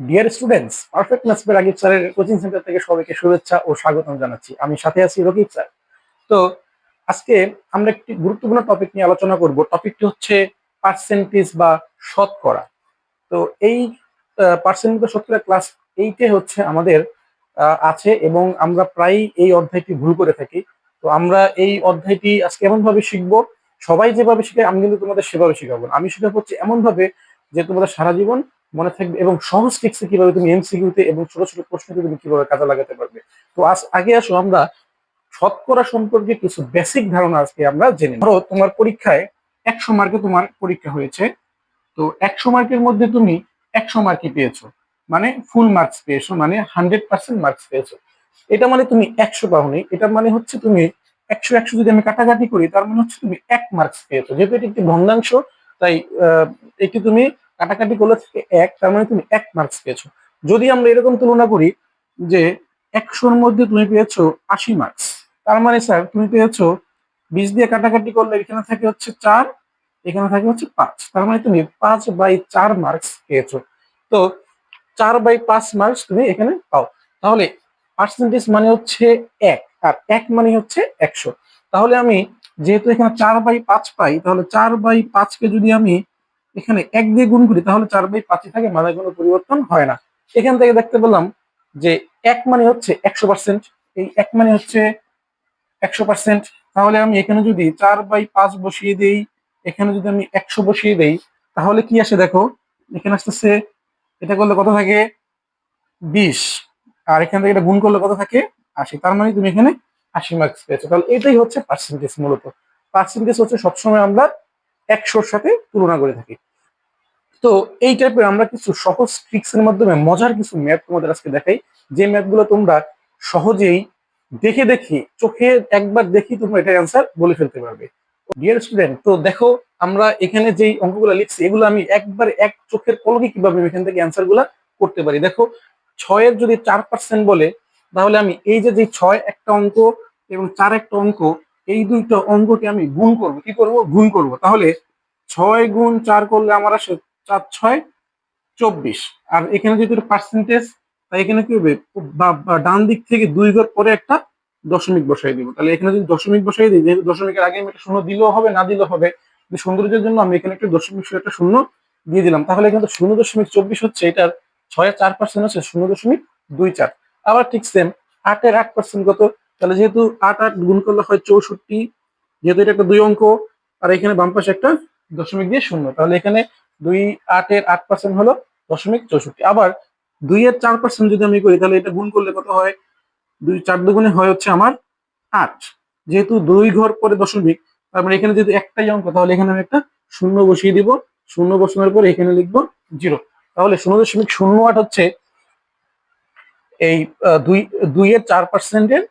Deer students perfect পে রাগিব স্যারের coaching centre থেকে সবাইকে শুভেচ্ছা ও স্বাগতম জানাচ্ছি। আমি সাথে আছি রকিব স্যার। তো আজকে আমরা একটি গুরুত্বপূর্ণ টপিক নিয়ে আলোচনা করব। টপিকটি হচ্ছে পার্সেন্টেজ বা শতকরা। তো এই পার্সেন্টেজ বা শতকরা ক্লাস এইটে হচ্ছে আমাদের আছে এবং আমরা প্রায়ই এই অধ্যায়টি ভুল করে থাকি। তো আমরা এই অধ্যায়টি আজকে এমন ভাবে শিখব, সবাই যেভাবে শিখে আমি কিন্তু তোমাদের সেভাবে শিখাবো। আমি শেখাবো হচ্ছে এমন ভাবে যে তোমাদের সারা জীবন মনে থাকবে এবং সহজ ট্রিক্সে কীভাবে তুমি এমসিকিউতে এবং ছোট ছোট প্রশ্নকে তুমি কীভাবে কাজে লাগাতে পারবে। তো আজ আগে আসো আমরা শতকরা সম্পর্কে কিছু বেসিক ধারণা আজকে আমরা জেনে। ধরো তোমার পরীক্ষায় একশো মার্কে তোমার পরীক্ষা হয়েছে। তো একশো মার্কের মধ্যে তুমি একশো মার্কই পেয়েছ। মানে ফুল মার্কস পেয়েছ মানে হান্ড্রেড পার্সেন্ট মার্কস পেয়েছ। এটা মানে তুমি একশো পাওনি। এটা মানে হচ্ছে তুমি একশো একশো যদি আমি কাটাকাটি করি, তার মানে হচ্ছে তুমি এক মার্কস পেয়েছ। যেহেতু এটি একটি ভগ্নাংশ, তাই এটি তুমি কাটাকাটি করলে থেকে এক, তার মানে তুমি এক মার্কস পেয়েছ। যদি আমরা এরকম তুলনা করি যে একশোর মধ্যে তুমি পেয়েছ আশি মার্কস তার মানে স্যার তুমি পেয়েছ বিশ দিয়ে কাটাকাটি করলে এখানে থাকে হচ্ছে চার, এখানে থাকে হচ্ছে পাঁচ, তার মানে তুমি পাঁচ বাই চার মার্কস পেয়েছ। তো চার বাই পাঁচ মার্কস তুমি এখানে পাও। তাহলে পার্সেন্টেজ মানে হচ্ছে এক, আর এক মানে হচ্ছে একশো। তাহলে আমি যেহেতু এখানে চার বাই পাঁচ পাই, তাহলে চার বাই পাঁচকে যদি আমি এখানে এক দিয়ে গুণ করি, তাহলে চার বাই পাঁচই থাকে মানে কোনো পরিবর্তন হয় না। এখান থেকে দেখতে পেলাম যে এক মানে হচ্ছে একশো পার্সেন্ট। এই এক মানে হচ্ছে একশো পার্সেন্ট। তাহলে আমি এখানে যদি চার বাই পাঁচ বসিয়ে দেই, এখানে যদি আমি একশো বসিয়ে দেই, তাহলে কি আসে দেখো? এখানে আসতেছে, এটা করলে কত থাকে? বিশ। আর এখান থেকে এটা গুণ করলে কত থাকে? আশি। তার মানে তুমি এখানে আশি মার্কস পেয়েছ। তাহলে এটাই হচ্ছে পার্সেন্টেজ মূলত। পার্সেন্টেজ হচ্ছে সবসময় আমরা একশোর সাথে তুলনা করে থাকি। তো এই টাইপের আমরা কিছু সহজ ট্রিক্স এর মাধ্যমে মজার কিছু ম্যাথ তোমাদের আজকে দেখাই। যে ম্যাথগুলো তোমরা সহজেই দেখে দেখে চোখে একবার দেখি তোমরা এটার অ্যান্সার বলে ফেলতে পারবে। ডিয়ার স্টুডেন্ট তো দেখো আমরা এখানে যেই অঙ্কগুলো লিখছি, এগুলো আমি একবার এক চোখের পলকে কীভাবে এখান থেকে অ্যান্সারগুলা করতে পারি? দেখো, ছয়ের যদি চার পার্সেন্ট বলে, তাহলে আমি এই যে যে ছয় একটা অঙ্ক এবং চার একটা অঙ্ক এই দুইটা অঙ্ককে আমি গুণ করব। কি করব? গুণ করব। তাহলে ছয় গুণ চার করলে আমার আসে চার, ছয়, চব্বিশ। আর এখানে যেহেতু পার্সেন্টেজ তাই এখানে কি হবে? ডান দিক থেকে দুই ঘর পরে একটা দশমিক বসাই দিব। তাহলে এখানে যদি দশমিক বসাই দিই, যেহেতু দশমিকের আগে আমি একটা শূন্য দিলেও হবে, না দিলেও হবে সৌন্দর্যের জন্য আমি এখানে একটা দশমিক একটা শূন্য দিয়ে দিলাম। তাহলে এখানে শূন্য দশমিক চব্বিশ হচ্ছে, এটার ছয়ের চার পার্সেন্ট হচ্ছে শূন্য দশমিক দুই চার। আবার ঠিক সেম আটের আট পার্সেন্ট কত? তাহলে যেহেতু আট আট গুণ করলে হয় চৌষট্টি, যেহেতু এটা একটা দুই অঙ্ক, আর এখানে বাম পাশে একটা দশমিক দিয়ে শূন্য। তাহলে এখানে দুই আটের আট পার্সেন্ট হলো দশমিক চৌষট্টি। আবার দুই এর চার পার্সেন্ট যদি আমি করি, তাহলে এটা গুণ করলে কত হয়? দুই চার দুগুণে হয় হচ্ছে আমার আট। যেহেতু দুই ঘর পরে দশমিক, তার মানে এখানে যদি একটাই অঙ্ক, তাহলে এখানে আমি একটা শূন্য বসিয়ে দিব। শূন্য বসানোর পরে এখানে লিখব জিরো। তাহলে শূন্য দশমিক শূন্য আট হচ্ছে এই দুই দুই এর চার পার্সেন্টের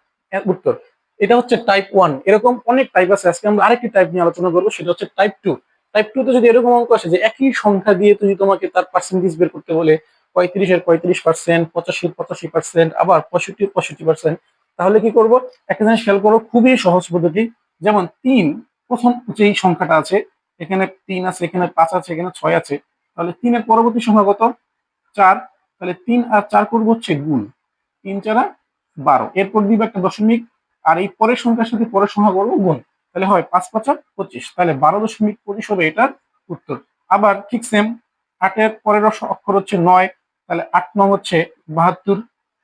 উত্তর। এটা হচ্ছে টাইপ ওয়ান এরকম অনেক টাইপ আছে। আজকে আমরা আরেকটি টাইপ নিয়ে আলোচনা করব। সেটা হচ্ছে টাইপ টু টাইপ টু তে যদি এরকম অঙ্ক আসে যে একই সংখ্যা দিয়ে তুমি তোমাকে তার পার্সেন্টেজ বের করতে বলে, পঁয়ত্রিশের পঁয়ত্রিশ পার্সেন্ট পঁচাশির পঁচাশি পার্সেন্ট আবার পঁয়ষট্টির পঁয়ষট্টি পার্সেন্ট তাহলে কি করব? একটা জিনিস খেয়াল করো, খুবই সহজ পদ্ধতি। যেমন তিন, প্রথম যেই সংখ্যাটা আছে, এখানে তিন আছে, এখানে পাঁচ আছে, এখানে ছয় আছে, তাহলে তিনের পরবর্তী সংখ্যা কত? চার। তাহলে তিন আর চার করব হচ্ছে গুণ। তিন চারা বারো। এরপর দিব একটা দশমিক, আর এই পরের সংখ্যার সাথে পরের সংখ্যা করব গুণ। তাহলে হয় পাঁচ পাঁচা পঁচিশ। তাহলে বারো দশমিক পঁচিশ হবে এটার উত্তর। আবার ঠিক সেম আটের পরের অক্ষর হচ্ছে নয়, তাহলে আট নং হচ্ছে বাহাত্তর,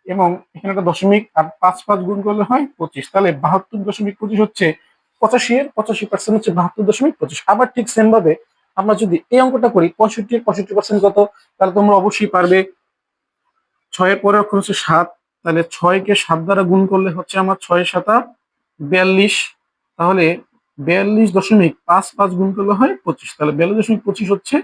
এবং এখানে একটা দশমিক, আর পাঁচ পাঁচ গুণ করলে হয় পঁচিশ। তাহলে বাহাত্তর দশমিক পঁচিশ হচ্ছে পঁচাশি, এর পঁচাশি পার্সেন্ট হচ্ছে বাহাত্তর দশমিক পঁচিশ। আবার ঠিক সেম ভাবে আমরা যদি এই অঙ্কটা করি, পঁয়ষট্টি এর পঁয়ষট্টি পার্সেন্ট কত? তাহলে তোমরা অবশ্যই পারবে। ছয়ের পরের অক্ষর হচ্ছে সাত তাহলে ছয়কে সাত দ্বারা গুণ করলে হচ্ছে আমার ছয় সাতা বিয়াল্লিশ। তাহলে বিয়াল্লিশ দশমিক পাঁচ পাঁচ গুণ করলে হয় পঁচিশ। তাহলে বিয়াল্লিশ দশমিক পঁচিশ হচ্ছে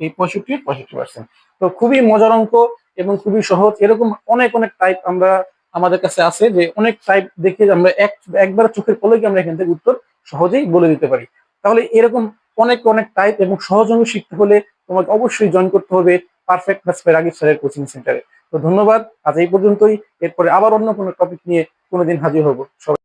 এই পঁয়ষট্টি পঁয়ষট্টি পার্সেন্ট তো খুবই মজার অঙ্ক এবং খুবই সহজ। এরকম অনেক অনেক টাইপ আমরা আমাদের কাছে আছে যে অনেক টাইপ দেখে আমরা এক, একবার চোখের পলকে আমরা এখান থেকে উত্তর সহজেই বলে দিতে পারি। তাহলে এরকম অনেক অনেক টাইপ এবং সহজ অঙ্ক শিখতে হলে তোমাকে অবশ্যই জয়েন করতে হবে পারফেক্ট ম্যাথস রাগিব স্যারের কোচিং সেন্টারে তো ধন্যবাদ। আজ এই পর্যন্তই। এরপরে আবার অন্য কোনো টপিক নিয়ে কোনোদিন হাজির হব। সবাই